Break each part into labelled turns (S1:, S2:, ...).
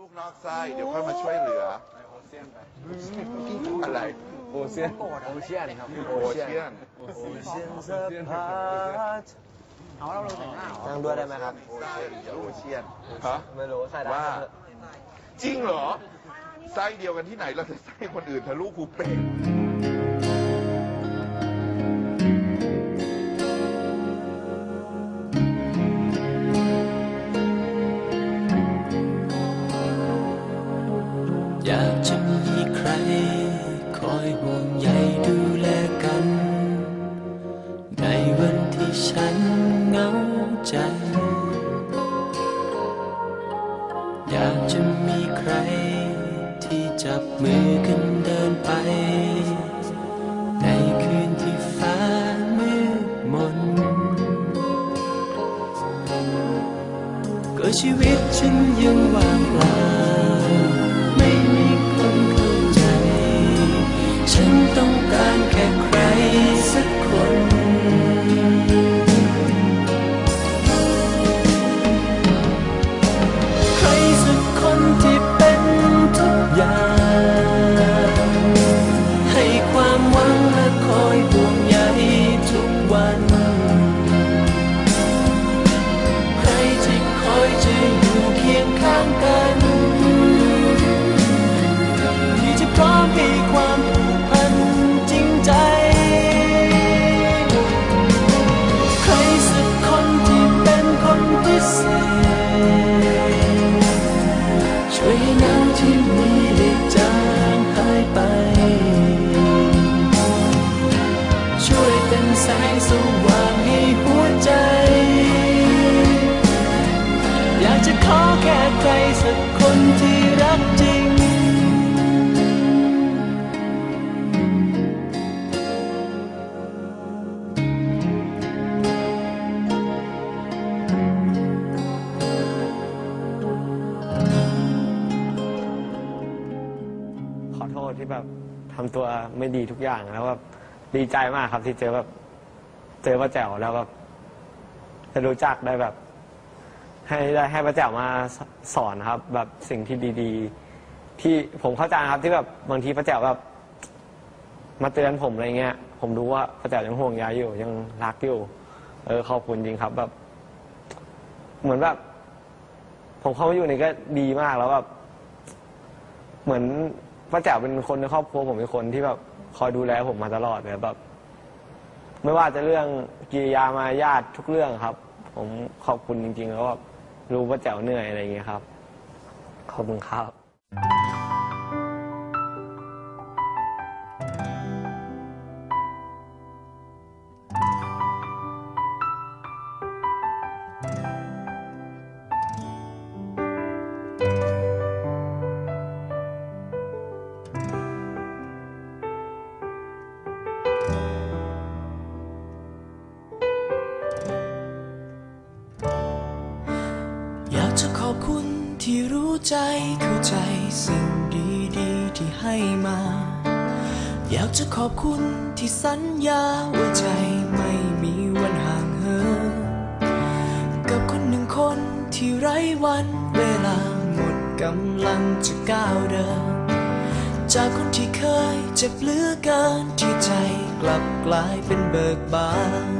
S1: ลูกนอกไส้เดี๋ยวค่อยมาช่วยเหลืออะไร
S2: โอเซียนโอเชียนครับ
S1: โอเชียน
S3: เอาเราลงแต่งหน้าเหรอ
S2: นั่งด้วยได้ไหมครับ
S1: โอเชียนอย่าโอเชียนฮะ
S2: ไม่รู้ใส่ได้
S1: ว่าจริงเหรอไส้เดียวกันที่ไหนเราจะไส้คนอื่นทะลุคูเป้
S4: อยากจะมีใคร คอยห่วงใยดูแลกัน ในวันที่ฉันเหงาใจ อยากจะมีใคร ที่จับมือกันเดินไป ในคืนที่ฟ้ามืดมน ก็ชีวิตฉันยังว่างเปล่า แค่ใครสักคนที่รักจริง ขอ
S2: โทษที่แบบทำตัวไม่ดีทุกอย่างแล้วแบบดีใจมากครับที่เจอแบบ เจอป้าแจ๋วแล้วแบบจะรู้จักได้แบบ ให้ได้ให้ป้าแจ๋วมาสอนครับ แบบสิ่งที่ดีๆ ที่ผมเข้าใจครับที่แบบบางทีป้าแจ๋วแบบ มาเตือนผมอะไรเงี้ย ผมรู้ว่าป้าแจ๋วยังห่วงใยอยู่ ยังรักอยู่ เออขอบคุณจริงครับแบบ เหมือนแบบผมเข้ามาอยู่นี่ก็ดีมากแล้วแบบเหมือนป้าแจ๋วเป็นคนในครอบครัวผมเป็นคนที่แบบคอยดูแลผมมาตลอดเลยแบบ ไม่ว่าจะเรื่องกิริยามารยาททุกเรื่องครับ ผมขอบคุณจริงๆแล้วแบบ รู้ว่าแจ๋วเหนื่อยอะไรอย่างเงี้ยครับ ขอบคุณครับ
S4: คุณที่รู้ใจเข้าใจสิ่งดีๆที่ให้มา อยากจะขอบคุณที่สัญญาว่าใจไม่มีวันห่างเหินกับคนหนึ่งคนที่ไร้วันเวลาหมดกำลังจะก้าวเดิน จากคนที่เคยเจ็บเหลือเกินที่ใจกลับกลายเป็นเบิกบาน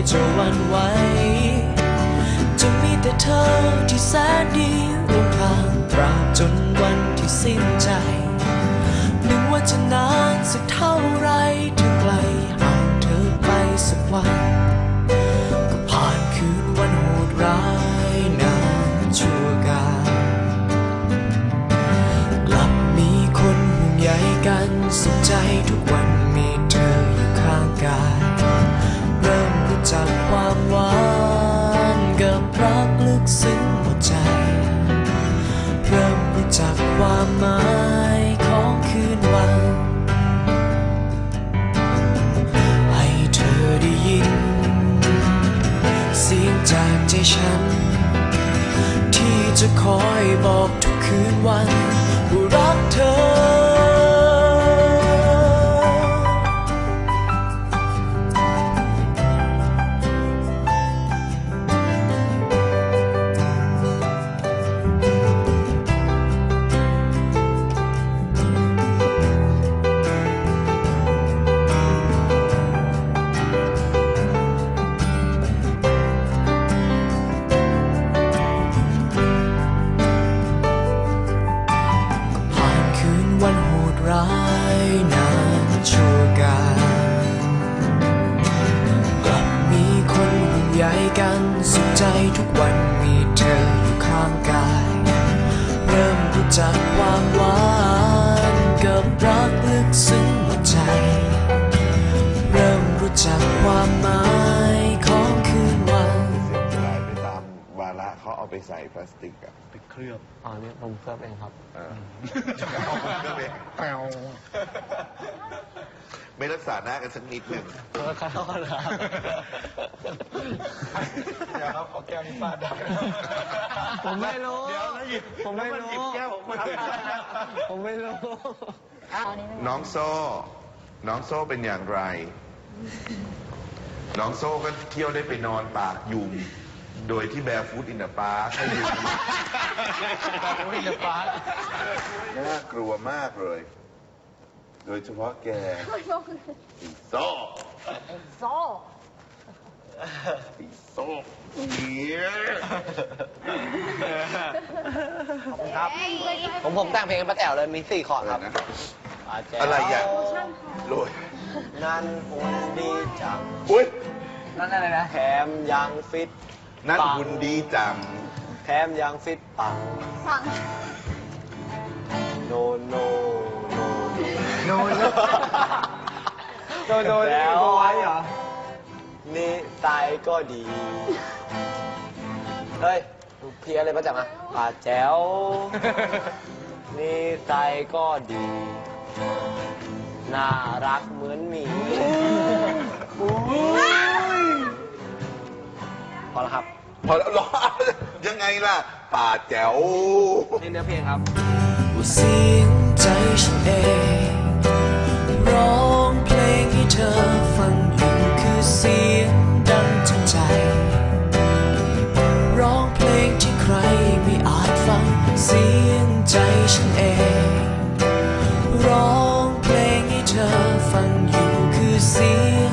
S4: ยจะหวันไหวจะมีแต่เธอที่แสนดีร่วมทางตราบจนวันที่สิ้นใจไม่ว่าจะนานสักเท่าไรถึงไกลห่างเธอไปสักวัน จากใจฉัน ที่จะคอยบอกทุกคืนวันว่ารักเธอ กันสุขใจทุกวันมีเธออยู่ข้างกาย เริ่มรู้จักความหวาามวา
S1: ระเขาเอาไปใส่พลาสติกอะ
S3: ไปเคลือบ
S2: อ๋อนี่ผมเคลือบเองครับ
S1: เออก็เลย
S3: แปว
S1: ไม่รักษาหน้ากันสักนิดหนึ่ง
S2: เออขอโทษนะครับ
S1: เดี๋ยวครับเอาแก้วนี้ฟาดได้
S2: ผมไม่รู้
S1: เดี๋ยวแล้วหยิบ
S2: ผมไม่
S1: แล้วนหยิ
S2: รู้
S1: บแก้วผมมา
S2: ผมไม่รู้
S1: น้องโซ่ น้องโซ่เป็นอย่างไร น้องโซ่ก็เที่ยวได้ไปนอนปากยุง โดยที่แบร์ฟูดอินเดอะปาร์คให้ยุง
S2: อินเดอะปาร์ค
S1: น่ากลัวมากเลย โดยเฉพาะแกอีโซ่
S5: โซ่
S1: อีโซ่เนี่ย
S3: ครับผมผมแต่งเพลงให้ป้าแต๋วเลยมีสี่คอร์ดครับ
S1: นะ
S3: ป้าแจ๋ว
S1: อะไรอะโรย
S3: นั่นหุ่นดีจัง
S1: อุ้ย
S3: นั่นอะไรนะแถมยังฟิต
S1: นั่น
S3: ปัง
S1: คุณดีจัง
S3: แถมยังฟิตปัง
S5: ฟัง
S3: โนโนโน
S2: โนโนโนโนนี่
S3: แล้ว
S2: ตัวไว้เหรอ
S3: นี่ตายก็ดี เฮ้ยเพี้ยอะไรป้าแจ๋วมาป้าแจ๋ว นี่ตายก็ดี น่ารักเหมือนหมี พอแล้ว
S1: เหรอยังไงล่ะ ป่าแจ๋ว
S3: นี่เนื้อเพลงครับ
S4: ว่าเสียงใจฉันเองร้องเพลงให้เธอฟังอยู่คือเสียงดังจากใจ ร้องเพลงที่ใครไม่อาจฟังเสียงใจฉันเอง ร้องเพลงให้เธอฟังอยู่คือเสียงดัง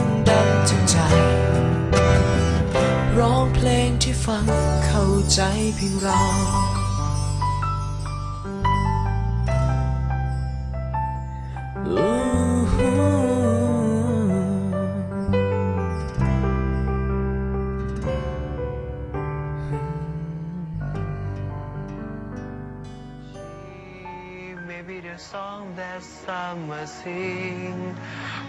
S4: ใจเพียงเรา
S2: Maybe the song that summer sing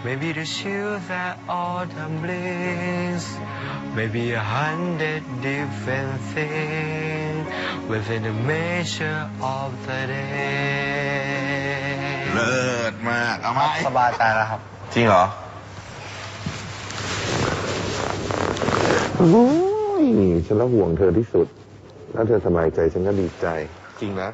S2: Maybe the chill that autumn brings Maybe a hundred different things Within the measure of the day
S1: เลิศมาก เอาไหม
S3: สบายใจแล้วครับ
S1: จริงเหรออุ้ยฉันละห่วงเธอที่สุดถ้าเธอสบายใจฉันก็ดีใจ จริงนะ